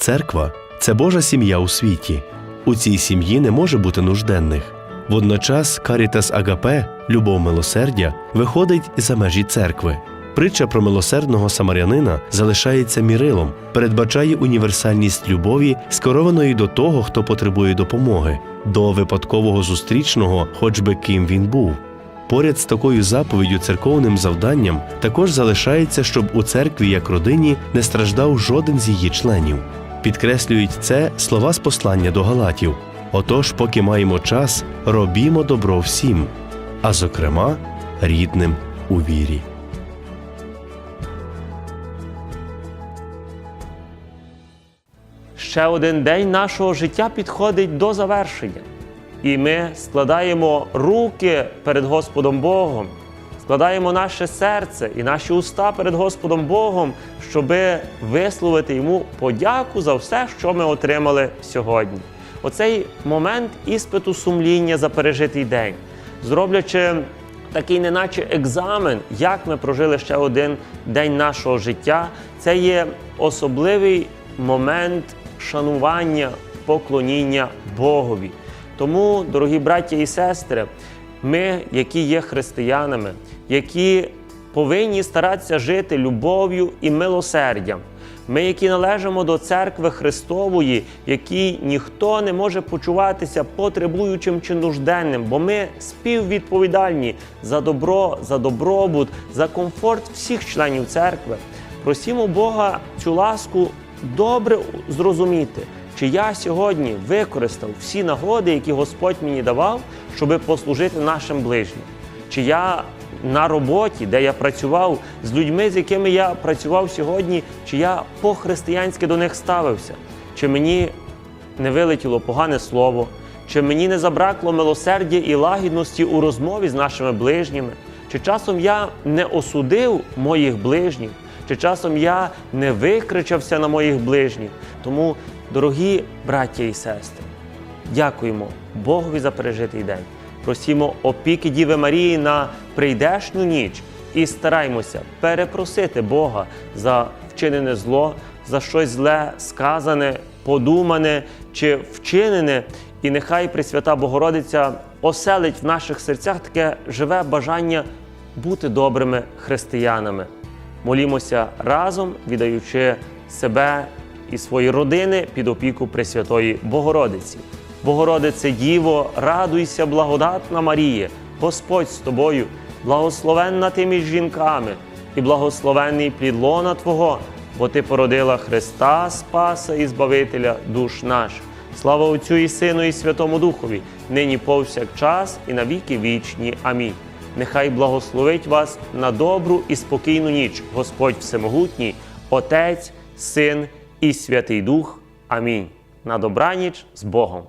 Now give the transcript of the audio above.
Церква це Божа сім'я у світі. У цій сім'ї не може бути нужденних. Водночас Карітас Агапе, любов милосердя, виходить за межі церкви. Притча про милосердного самарянина залишається мірилом, передбачає універсальність любові, скерованої до того, хто потребує допомоги, до випадкового зустрічного, хоч би ким він був. Поряд з такою заповіддю церковним завданням також залишається, щоб у церкві як родині не страждав жоден з її членів. Підкреслюють це слова з послання до Галатів. Отож, поки маємо час, робімо добро всім, а зокрема, рідним у вірі. Ще один день нашого життя підходить до завершення. І ми складаємо руки перед Господом Богом, складаємо наше серце і наші уста перед Господом Богом, щоб висловити йому подяку за все, що ми отримали сьогодні. Оцей момент іспиту сумління за пережитий день, зроблячи такий, неначе екзамен, як ми прожили ще один день нашого життя, це є особливий момент шанування, поклоніння Богові. Тому, дорогі браття і сестри, ми, які є християнами, які повинні старатися жити любов'ю і милосердям. Ми, які належимо до церкви Христової, якій ніхто не може почуватися потребуючим чи нужденним, бо ми співвідповідальні за добро, за добробут, за комфорт всіх членів церкви. Просімо Бога цю ласку добре зрозуміти, чи я сьогодні використав всі нагоди, які Господь мені давав, щоб послужити нашим ближнім. Чи я на роботі, де я працював з людьми, з якими я працював сьогодні, чи я по-християнськи до них ставився, чи мені не вилетіло погане слово, чи мені не забракло милосердя і лагідності у розмові з нашими ближніми, чи часом я не осудив моїх ближніх, чи часом я не викричався на моїх ближніх. Тому, дорогі браття і сестри, дякуємо Богові за пережитий день. Просімо опіки Діви Марії на прийдешню ніч і стараймося перепросити Бога за вчинене зло, за щось зле сказане, подумане чи вчинене. І нехай Пресвята Богородиця оселить в наших серцях таке живе бажання бути добрими християнами. Молімося разом, віддаючи себе і свої родини під опіку Пресвятої Богородиці. Богородице Діво, радуйся, благодатна Марія, Господь з тобою, благословенна ти між жінками, і благословенний плід лона Твого, бо Ти породила Христа, Спаса і Збавителя душ наших. Слава Отцю і Сину, і Святому Духові, нині повсякчас і на віки вічні. Амінь. Нехай благословить вас на добру і спокійну ніч, Господь Всемогутній, Отець, Син і Святий Дух. Амінь. На добраніч з Богом.